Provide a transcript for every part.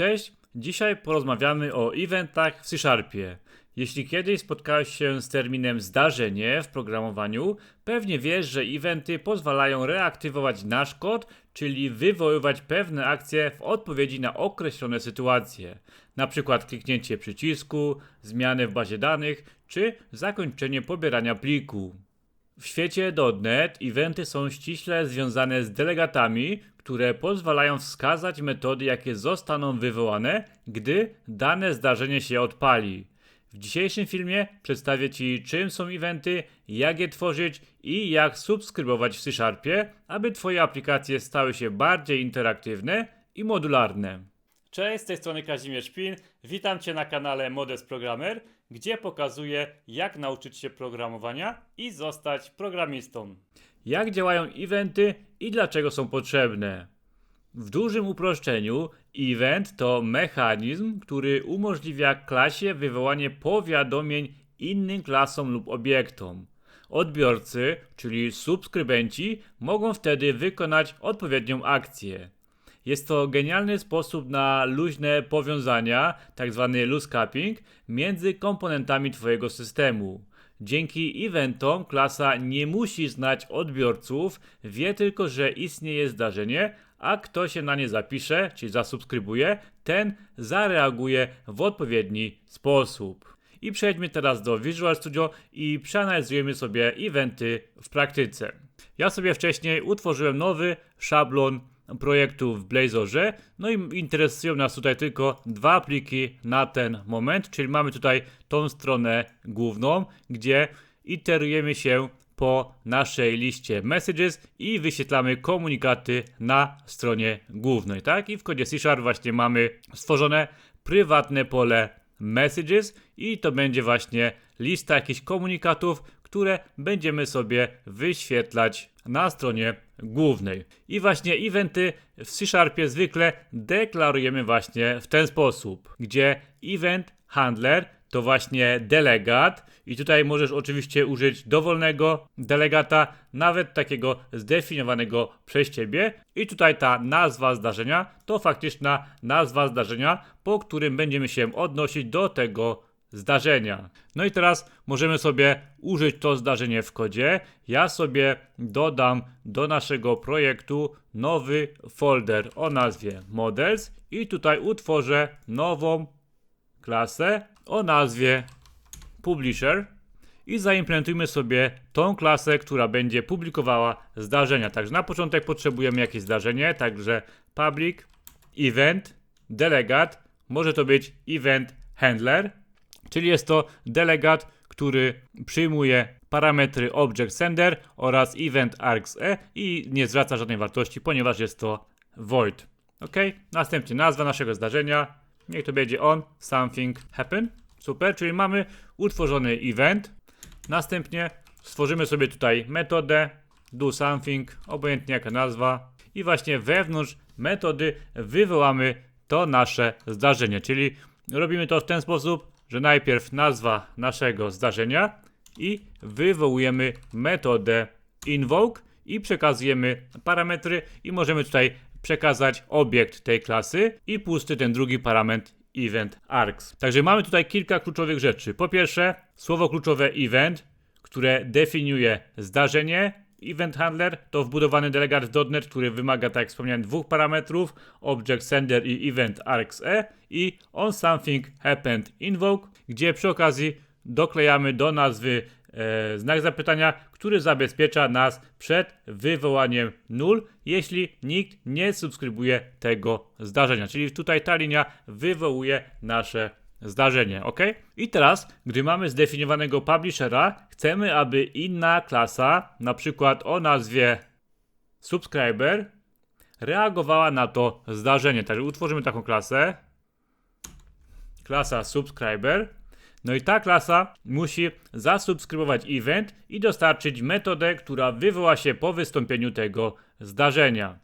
Cześć, dzisiaj porozmawiamy o eventach w C-Sharpie. Jeśli kiedyś spotkałeś się z terminem zdarzenie w programowaniu, pewnie wiesz, że eventy pozwalają reaktywować nasz kod, czyli wywoływać pewne akcje w odpowiedzi na określone sytuacje, przykład kliknięcie przycisku, zmianę w bazie danych czy zakończenie pobierania pliku. W świecie .NET eventy są ściśle związane z delegatami, które pozwalają wskazać metody, jakie zostaną wywołane, gdy dane zdarzenie się odpali. W dzisiejszym filmie przedstawię Ci, czym są eventy, jak je tworzyć i jak subskrybować w C-Sharpie, aby Twoje aplikacje stały się bardziej interaktywne i modularne. Cześć, z tej strony Kazimierz Szpin. Witam Cię na kanale Modest Programmer, gdzie pokazuję, jak nauczyć się programowania i zostać programistą. Jak działają eventy i dlaczego są potrzebne? W dużym uproszczeniu, event to mechanizm, który umożliwia klasie wywołanie powiadomień innym klasom lub obiektom. Odbiorcy, czyli subskrybenci, mogą wtedy wykonać odpowiednią akcję. Jest to genialny sposób na luźne powiązania, tzw. loose capping, między komponentami Twojego systemu. Dzięki eventom klasa nie musi znać odbiorców, wie tylko, że istnieje zdarzenie, a kto się na nie zapisze, czyli zasubskrybuje, ten zareaguje w odpowiedni sposób. I przejdźmy teraz do Visual Studio i przeanalizujemy sobie eventy w praktyce. Ja sobie wcześniej utworzyłem nowy szablon projektu w Blazorze. No i interesują nas tutaj tylko dwa pliki na ten moment, czyli mamy tutaj tą stronę główną, gdzie iterujemy się po naszej liście messages i wyświetlamy komunikaty na stronie głównej, tak? I w kodzie C Sharp właśnie mamy stworzone prywatne pole messages i to będzie właśnie lista jakichś komunikatów, które będziemy sobie wyświetlać na stronie głównej. I właśnie eventy w C Sharpie zwykle deklarujemy właśnie w ten sposób, gdzie event handler to właśnie delegat i tutaj możesz oczywiście użyć dowolnego delegata, nawet takiego zdefiniowanego przez ciebie i tutaj ta nazwa zdarzenia to faktyczna nazwa zdarzenia, po którym będziemy się odnosić do tego zdarzenia. No i teraz możemy sobie użyć to zdarzenie w kodzie. Ja sobie dodam do naszego projektu nowy folder o nazwie models i tutaj utworzę nową klasę o nazwie publisher i zaimplementujmy sobie tą klasę, która będzie publikowała zdarzenia. Także na początek potrzebujemy jakieś zdarzenie, także public event delegat może to być event handler Czyli jest to delegat, który przyjmuje parametry object sender oraz event args.e i nie zwraca żadnej wartości, ponieważ jest to void. Ok? Następnie nazwa naszego zdarzenia. Niech to będzie on something happen. Super, czyli mamy utworzony event. Następnie stworzymy sobie tutaj metodę do something, obojętnie jaka nazwa. I właśnie wewnątrz metody wywołamy to nasze zdarzenie, czyli robimy to w ten sposób, że najpierw nazwa naszego zdarzenia i wywołujemy metodę invoke i przekazujemy parametry i możemy tutaj przekazać obiekt tej klasy i pusty ten drugi parametr event args. Także mamy tutaj kilka kluczowych rzeczy. Po pierwsze, słowo kluczowe event, które definiuje zdarzenie, Event Handler to wbudowany delegat w .NET, który wymaga, tak jak wspomniałem, dwóch parametrów, Object Sender i Event args.e i on something happened invoke, gdzie przy okazji doklejamy do nazwy e, znak zapytania, który zabezpiecza nas przed wywołaniem null, jeśli nikt nie subskrybuje tego zdarzenia. Czyli tutaj ta linia wywołuje nasze zdarzenie, ok? I teraz, gdy mamy zdefiniowanego publishera, chcemy, aby inna klasa, na przykład o nazwie subscriber, reagowała na to zdarzenie. Także utworzymy taką klasę. Klasa subscriber. No i ta klasa musi zasubskrybować event i dostarczyć metodę, która wywoła się po wystąpieniu tego zdarzenia.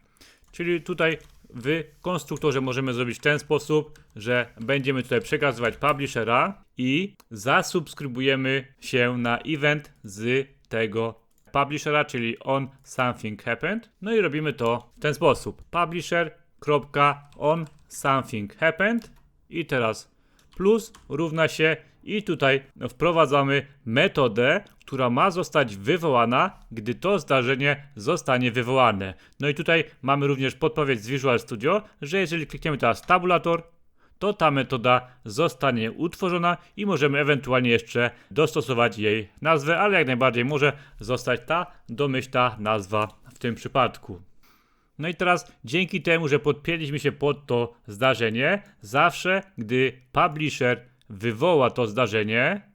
Czyli tutaj w konstruktorze możemy zrobić w ten sposób, że będziemy tutaj przekazywać publishera i zasubskrybujemy się na event z tego publishera, czyli on something happened. No i robimy to w ten sposób. Publisher.on something happened i teraz plus równa się i tutaj wprowadzamy metodę, która ma zostać wywołana, gdy to zdarzenie zostanie wywołane. No i tutaj mamy również podpowiedź z Visual Studio, że jeżeli klikniemy teraz tabulator, to ta metoda zostanie utworzona i możemy ewentualnie jeszcze dostosować jej nazwę, ale jak najbardziej może zostać ta domyślna nazwa w tym przypadku. No i teraz dzięki temu, że podpięliśmy się pod to zdarzenie, zawsze gdy publisher wywoła to zdarzenie,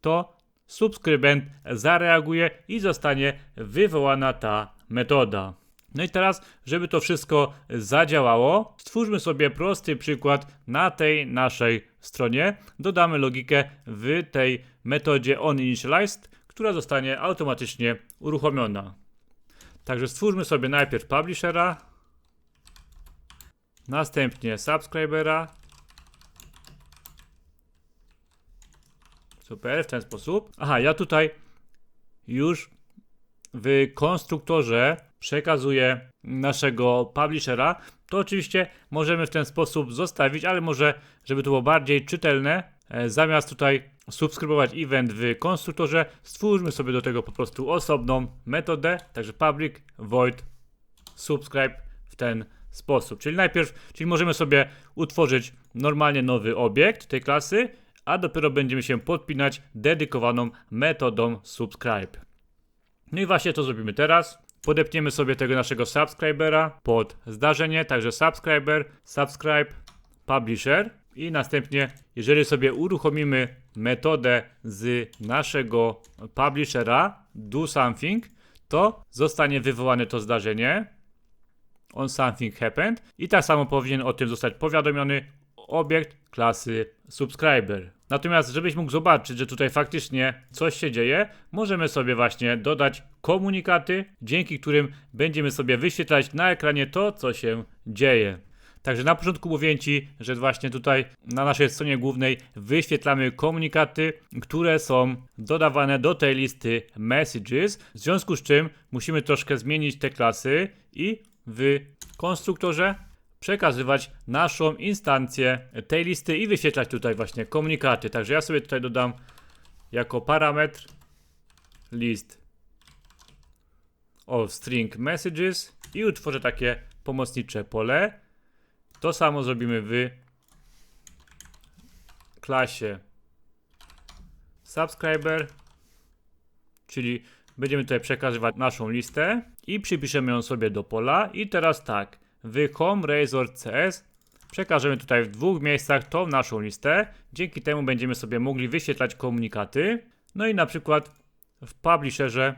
to subskrybent zareaguje i zostanie wywołana ta metoda. No i teraz, żeby to wszystko zadziałało, stwórzmy sobie prosty przykład na tej naszej stronie. Dodamy logikę w tej metodzie onInitialized, która zostanie automatycznie uruchomiona. Także stwórzmy sobie najpierw publishera, następnie subscribera. Super, w ten sposób. Aha, ja tutaj już w konstruktorze przekazuję naszego publishera. To oczywiście możemy w ten sposób zostawić, ale może, żeby to było bardziej czytelne, e, zamiast tutaj subskrybować event w konstruktorze, stwórzmy sobie do tego po prostu osobną metodę, także public void subscribe w ten sposób. Czyli najpierw, czyli możemy sobie utworzyć normalnie nowy obiekt tej klasy, a dopiero będziemy się podpinać dedykowaną metodą subscribe. No i właśnie to zrobimy teraz. Podepniemy sobie tego naszego subscribera pod zdarzenie, także subscriber, subscribe, publisher i następnie, jeżeli sobie uruchomimy metodę z naszego publishera do something, to zostanie wywołane to zdarzenie on something happened i tak samo powinien o tym zostać powiadomiony obiekt klasy subscriber. Natomiast żebyś mógł zobaczyć, że tutaj faktycznie coś się dzieje, możemy sobie właśnie dodać komunikaty, dzięki którym będziemy sobie wyświetlać na ekranie to, co się dzieje. Także na początku mówię Ci, że właśnie tutaj na naszej stronie głównej wyświetlamy komunikaty, które są dodawane do tej listy messages, w związku z czym musimy troszkę zmienić te klasy i w konstruktorze przekazywać naszą instancję tej listy i wyświetlać tutaj właśnie komunikaty. Także ja sobie tutaj dodam jako parametr list of string messages i utworzę takie pomocnicze pole. To samo zrobimy w klasie subscriber, czyli będziemy tutaj przekazywać naszą listę i przypiszemy ją sobie do pola i teraz tak, w home razor cs przekażemy tutaj w dwóch miejscach tą naszą listę. Dzięki temu będziemy sobie mogli wyświetlać komunikaty. No i na przykład w publisherze,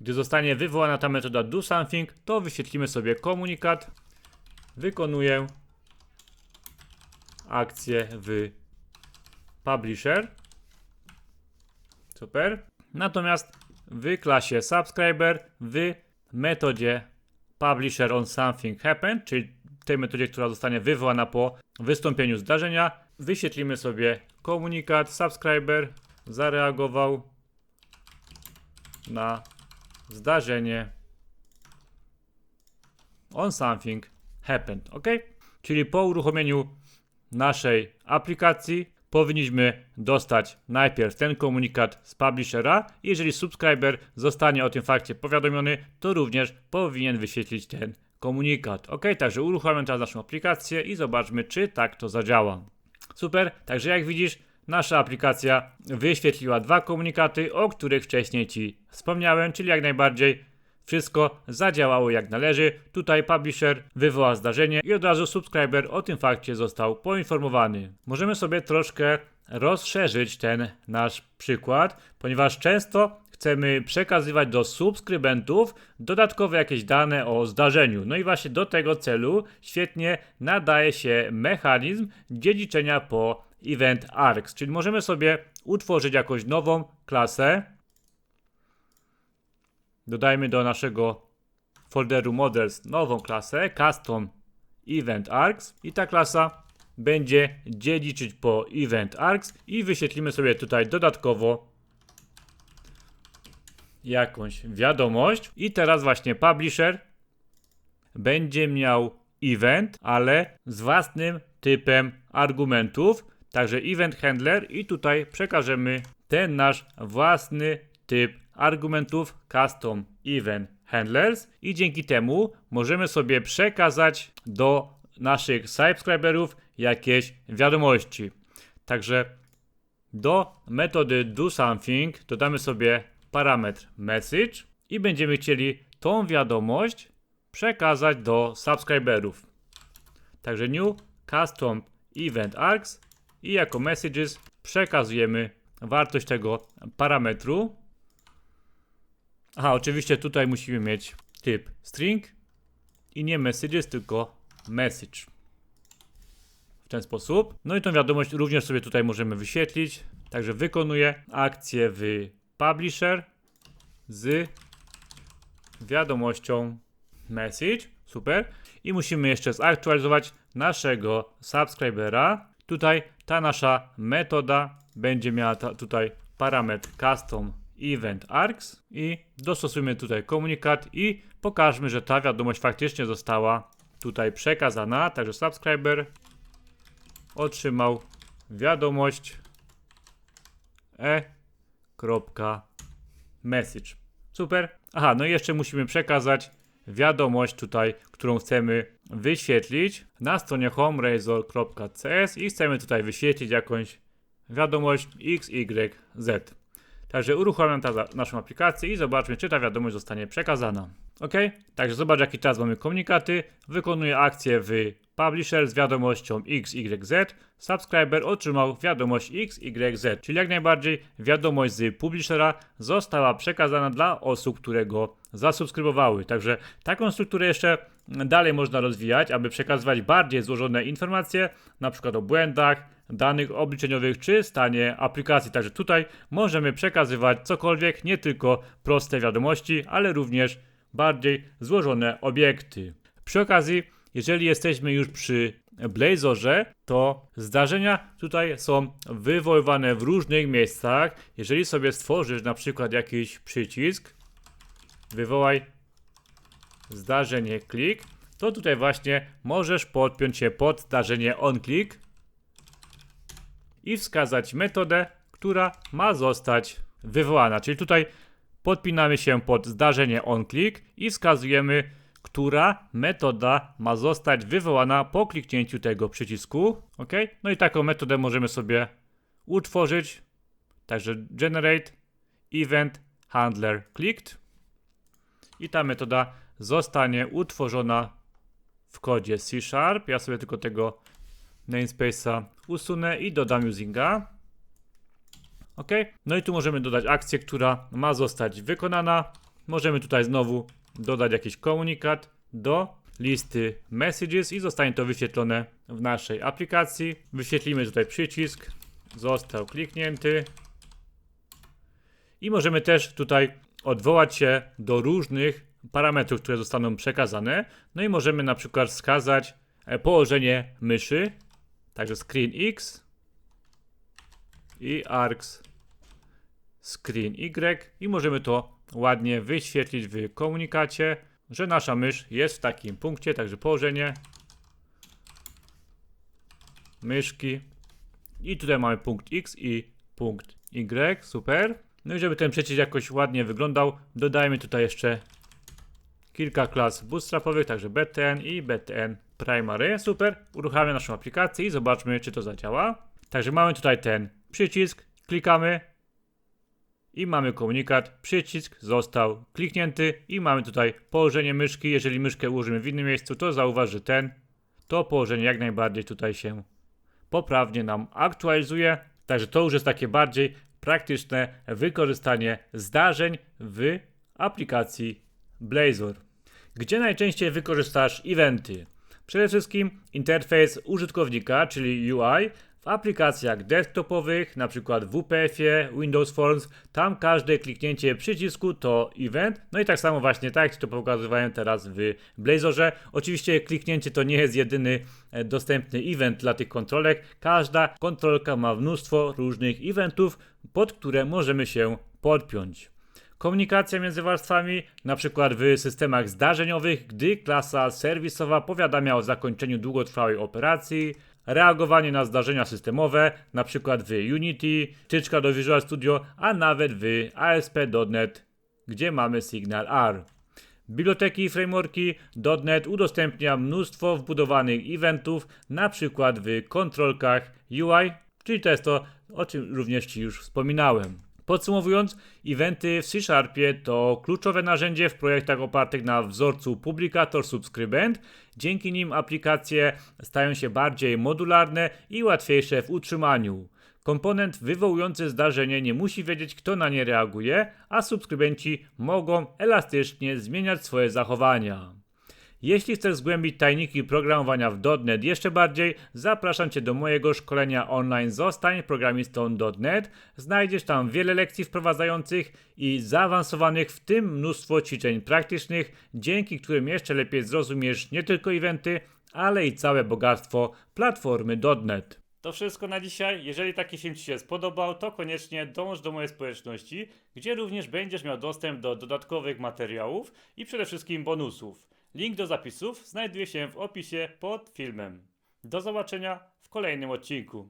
gdy zostanie wywołana ta metoda do something, to wyświetlimy sobie komunikat. Wykonuję akcję w publisher. Super. Natomiast w klasie subscriber w metodzie publisher on something happened, czyli tej metodzie, która zostanie wywołana po wystąpieniu zdarzenia, wyświetlimy sobie komunikat subscriber zareagował na zdarzenie on something happened, ok? Czyli po uruchomieniu naszej aplikacji powinniśmy dostać najpierw ten komunikat z publishera. Jeżeli subskryber zostanie o tym fakcie powiadomiony, to również powinien wyświetlić ten komunikat. Ok, także uruchamiam teraz naszą aplikację i zobaczmy, czy tak to zadziała. Super, także jak widzisz, nasza aplikacja wyświetliła dwa komunikaty, o których wcześniej Ci wspomniałem, czyli jak najbardziej wszystko zadziałało jak należy. Tutaj publisher wywoła zdarzenie i od razu subskryber o tym fakcie został poinformowany. Możemy sobie troszkę rozszerzyć ten nasz przykład, ponieważ często chcemy przekazywać do subskrybentów dodatkowe jakieś dane o zdarzeniu. No i właśnie do tego celu świetnie nadaje się mechanizm dziedziczenia po event arcs, czyli możemy sobie utworzyć jakąś nową klasę, Dodajmy do naszego folderu models nową klasę custom event arcs. I ta klasa będzie dziedziczyć po event arcs. I wyświetlimy sobie tutaj dodatkowo jakąś wiadomość. I teraz właśnie publisher będzie miał event, ale z własnym typem argumentów. Także event handler. I tutaj przekażemy ten nasz własny typ argumentów custom event handlers i dzięki temu możemy sobie przekazać do naszych subscriberów jakieś wiadomości. Także do metody do something dodamy sobie parametr message i będziemy chcieli tą wiadomość przekazać do subscriberów. Także new custom event args i jako messages przekazujemy wartość tego parametru. Aha, oczywiście tutaj musimy mieć typ string i nie messages, tylko message. W ten sposób. No i tą wiadomość również sobie tutaj możemy wyświetlić. Także wykonuję akcję w publisher z wiadomością message. Super. I musimy jeszcze zaktualizować naszego subskrybera. Tutaj ta nasza metoda będzie miała ta, tutaj parametr custom event args i dostosujemy tutaj komunikat i pokażmy, że ta wiadomość faktycznie została tutaj przekazana. Także subscriber otrzymał wiadomość e.message. Super. Aha, no i jeszcze musimy przekazać wiadomość tutaj, którą chcemy wyświetlić na stronie homerazor.cs i chcemy tutaj wyświetlić jakąś wiadomość XYZ. Także uruchamiam naszą aplikację i zobaczmy, czy ta wiadomość zostanie przekazana. Ok, także zobacz jaki czas mamy komunikaty. Wykonuję akcję w Publisher z wiadomością XYZ. Subscriber otrzymał wiadomość XYZ, czyli jak najbardziej wiadomość z Publishera została przekazana dla osób, które go zasubskrybowały. Także taką strukturę jeszcze dalej można rozwijać, aby przekazywać bardziej złożone informacje, na przykład o błędach, danych obliczeniowych czy stanie aplikacji. Także tutaj możemy przekazywać cokolwiek, nie tylko proste wiadomości, ale również bardziej złożone obiekty. Przy okazji, jeżeli jesteśmy już przy Blazorze, to zdarzenia tutaj są wywoływane w różnych miejscach. Jeżeli sobie stworzysz na przykład jakiś przycisk, wywołaj zdarzenie klik, to tutaj właśnie możesz podpiąć się pod zdarzenie onClick i wskazać metodę, która ma zostać wywołana. Czyli tutaj podpinamy się pod zdarzenie onClick i wskazujemy, która metoda ma zostać wywołana po kliknięciu tego przycisku. OK? No i taką metodę możemy sobie utworzyć. Także generate event handler clicked i ta metoda zostanie utworzona w kodzie C Sharp. Ja sobie tylko tego namespace'a usunę i dodam usinga. OK. No i tu możemy dodać akcję, która ma zostać wykonana. Możemy tutaj znowu dodać jakiś komunikat do listy messages i zostanie to wyświetlone w naszej aplikacji. Wyświetlimy tutaj przycisk, został kliknięty. I możemy też tutaj odwołać się do różnych parametrów, które zostaną przekazane. No i możemy na przykład wskazać położenie myszy, także screen X i arcs screen Y i możemy to ładnie wyświetlić w komunikacie, że nasza mysz jest w takim punkcie, także położenie myszki i tutaj mamy punkt X i punkt Y, super. No i żeby ten przycisk jakoś ładnie wyglądał, dodajmy tutaj jeszcze kilka klas bootstrapowych, także btn i btn primary. Super, uruchamiamy naszą aplikację i zobaczmy, czy to zadziała. Także mamy tutaj ten przycisk, klikamy i mamy komunikat, przycisk został kliknięty i mamy tutaj położenie myszki. Jeżeli myszkę ułożymy w innym miejscu, to zauważ, że ten, to położenie jak najbardziej tutaj się poprawnie nam aktualizuje. Także to już jest takie bardziej praktyczne wykorzystanie zdarzeń w aplikacji Blazor. Gdzie najczęściej wykorzystasz eventy? Przede wszystkim interfejs użytkownika, czyli UI, w aplikacjach desktopowych, np. w WPF-ie, Windows Forms, tam każde kliknięcie przycisku to event. No i tak samo właśnie tak jak to pokazywałem teraz w Blazorze. Oczywiście kliknięcie to nie jest jedyny e, dostępny event dla tych kontrolek. Każda kontrolka ma mnóstwo różnych eventów, pod które możemy się podpiąć. Komunikacja między warstwami, np. w systemach zdarzeniowych, gdy klasa serwisowa powiadamia o zakończeniu długotrwałej operacji, reagowanie na zdarzenia systemowe, np. w Unity, wtyczka do Visual Studio, a nawet w ASP.NET, gdzie mamy Signal R. Biblioteki i frameworki .NET udostępnia mnóstwo wbudowanych eventów, przykład w kontrolkach UI, czyli to jest to, o czym również Ci już wspominałem. Podsumowując, eventy w C-Sharpie to kluczowe narzędzie w projektach opartych na wzorcu publikator subskrybent. Dzięki nim aplikacje stają się bardziej modularne i łatwiejsze w utrzymaniu. Komponent wywołujący zdarzenie nie musi wiedzieć, kto na nie reaguje, a subskrybenci mogą elastycznie zmieniać swoje zachowania. Jeśli chcesz zgłębić tajniki programowania w .NET jeszcze bardziej, zapraszam Cię do mojego szkolenia online Zostań programistą .NET. Znajdziesz tam wiele lekcji wprowadzających i zaawansowanych, w tym mnóstwo ćwiczeń praktycznych, dzięki którym jeszcze lepiej zrozumiesz nie tylko eventy, ale i całe bogactwo platformy .NET. To wszystko na dzisiaj. Jeżeli taki film Ci się spodobał, to koniecznie dąż do mojej społeczności, gdzie również będziesz miał dostęp do dodatkowych materiałów i przede wszystkim bonusów. Link do zapisów znajduje się w opisie pod filmem. Do zobaczenia w kolejnym odcinku.